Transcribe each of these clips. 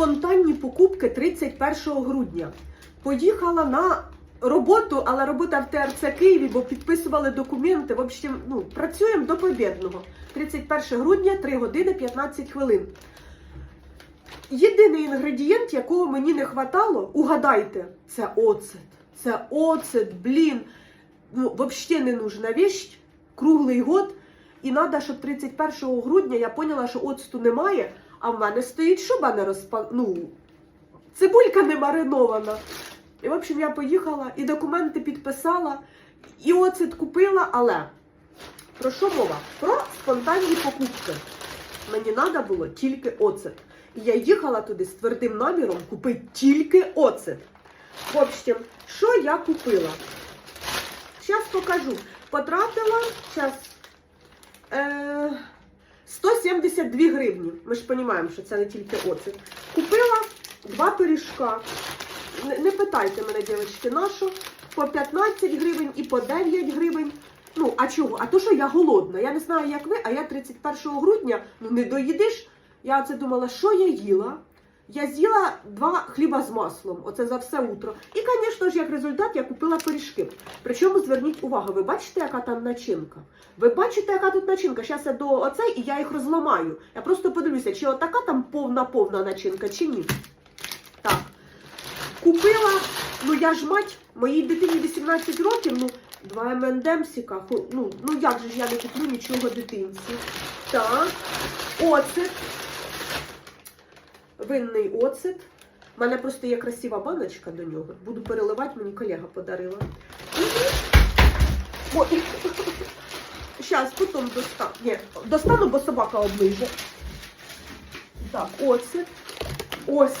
спонтанні покупки 31 грудня. Поїхала на роботу, але робота в ТРЦ Києві, бо підписували документи. В общем, ну, працюємо до побєдного. 31 грудня, 3 години 15 хвилин. Єдиний інгредієнт, якого мені не хватало, угадайте, це оцет. Це оцет, блін. Ну, взагалі не нужна вещь. Круглий год. І треба, щоб 31 грудня я поняла, що оцту немає, а в мене стоїть шуба не розпа... Ну, цибулька не маринована. І, в общем, я поїхала і документи підписала, і оцет купила, але про що мова? Про спонтанні покупки. Мені треба було тільки оцет. І я їхала туди з твердим наміром купити тільки оцет. В общем, що я купила? Зараз покажу. Потратила зараз е, 172 гривні. Ми ж розуміємо, що це не тільки оцет. Купила два пиріжка. Не, питайте мене, дівчатки, нашу. По 15 гривень і по 9 гривень. Ну, а чого? А то, що я голодна. Я не знаю, як ви, а я 31 грудня ну не доїдиш. Я оце думала, що я їла. Я з'їла два хліба з маслом, оце за все утро. І, звісно ж, як результат, я купила пиріжки. Причому зверніть увагу, ви бачите, яка там начинка? Ви бачите, яка тут начинка? Зараз я до оцей і я їх розламаю. Я просто подивлюся, чи отака там повна-повна начинка, чи ні. Так. Купила, ну я ж мать, моїй дитині 18 років, ну, два МНДМсіка, ну, ну як же ж я не куплю нічого дитинці. Так, оцет, винний оцет. У мене просто є красива баночка до нього. Буду переливати, мені колега подарила. Ой. Зараз, потім достану. Ні, достану, бо собака оближе. Так, оцет. Ось.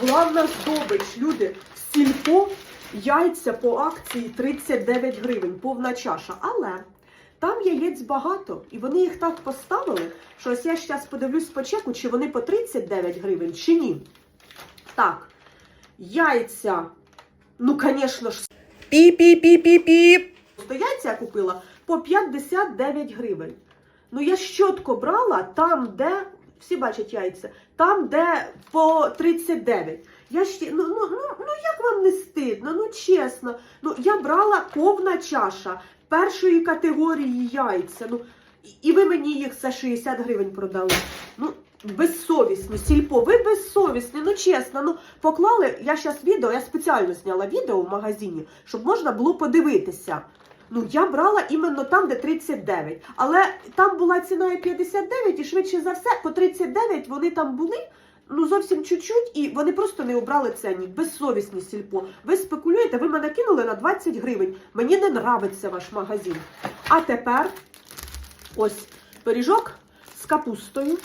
Главна здобич, люди, сільпо яйця по акції 39 гривень, повна чаша. Але там яєць багато, і вони їх так поставили, що ось я зараз подивлюсь по чеку, чи вони по 39 гривень, чи ні. Так, яйця, ну, звісно ж, пі-пі-пі-пі-пі. То яйця я купила по 59 гривень. Ну, я щотко брала там, де. Всі бачать яйця, там, де по 39. Я ще, ну, ну, ну, ну як вам не стидно? Ну чесно. Ну я брала повна чаша першої категорії яйця. Ну, і- ви мені їх за 60 гривень продали. Ну, безсовісні, сільпо, ви безсовісні, ну чесно. Ну, поклали, я зараз відео, я спеціально зняла відео в магазині, щоб можна було подивитися. Ну, я брала іменно там, де 39. Але там була ціна і 59, і швидше за все, по 39 вони там були. Ну, зовсім чуть-чуть, і вони просто не обрали ценник. Безсовісні сільпо. Ви спекулюєте, ви мене кинули на 20 гривень. Мені не нравиться ваш магазин. А тепер ось пиріжок з капустою.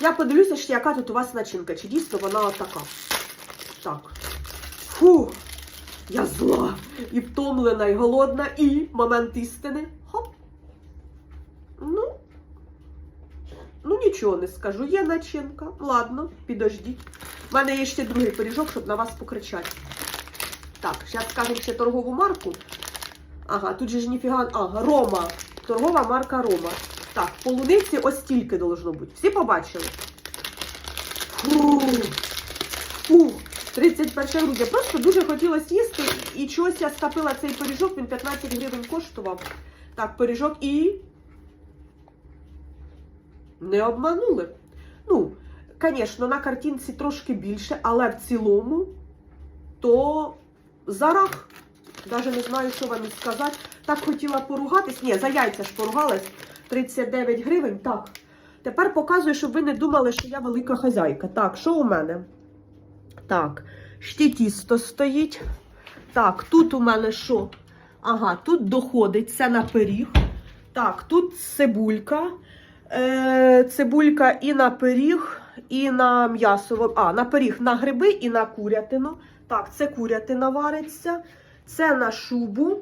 Я подивлюся, ще яка тут у вас начинка. Чи дійсно вона отака. Так. Фу, я зла і втомлена, і голодна, і момент істини. Хоп. Ну, ну нічого не скажу. Є начинка. Ладно, підождіть. У мене є ще другий пиріжок, щоб на вас покричати. Так, зараз скажемо ще торгову марку. Ага, тут же ж ніфіга. Ага, Рома. Торгова марка Рома. Так, полуниці ось стільки должно бути. Всі побачили? Фу. Фу. 31 грудня. Просто дуже хотілося їсти. І чогось я скапила цей пиріжок, він 15 гривень коштував. Так, пиріжок і. Не обманули. Ну, звісно, на картинці трошки більше, але в цілому то зарах. Даже не знаю, що вам сказати. Так хотіла поругатись. Ні, за яйця ж поругалась. 39 гривень. Так. Тепер показую, щоб ви не думали, що я велика хазяйка. Так, що у мене? Так, ще тісто стоїть. Так, тут у мене що? Ага, тут доходить це на пиріг. Так, тут цибулька. Е, цибулька і на пиріг, і на м'ясо. А, на пиріг, на гриби і на курятину. Так, це курятина вариться. Це на шубу.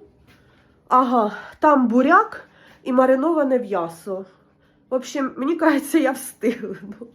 Ага, там буряк і мариноване м'ясо. В общем, мені кажеться, я встигну.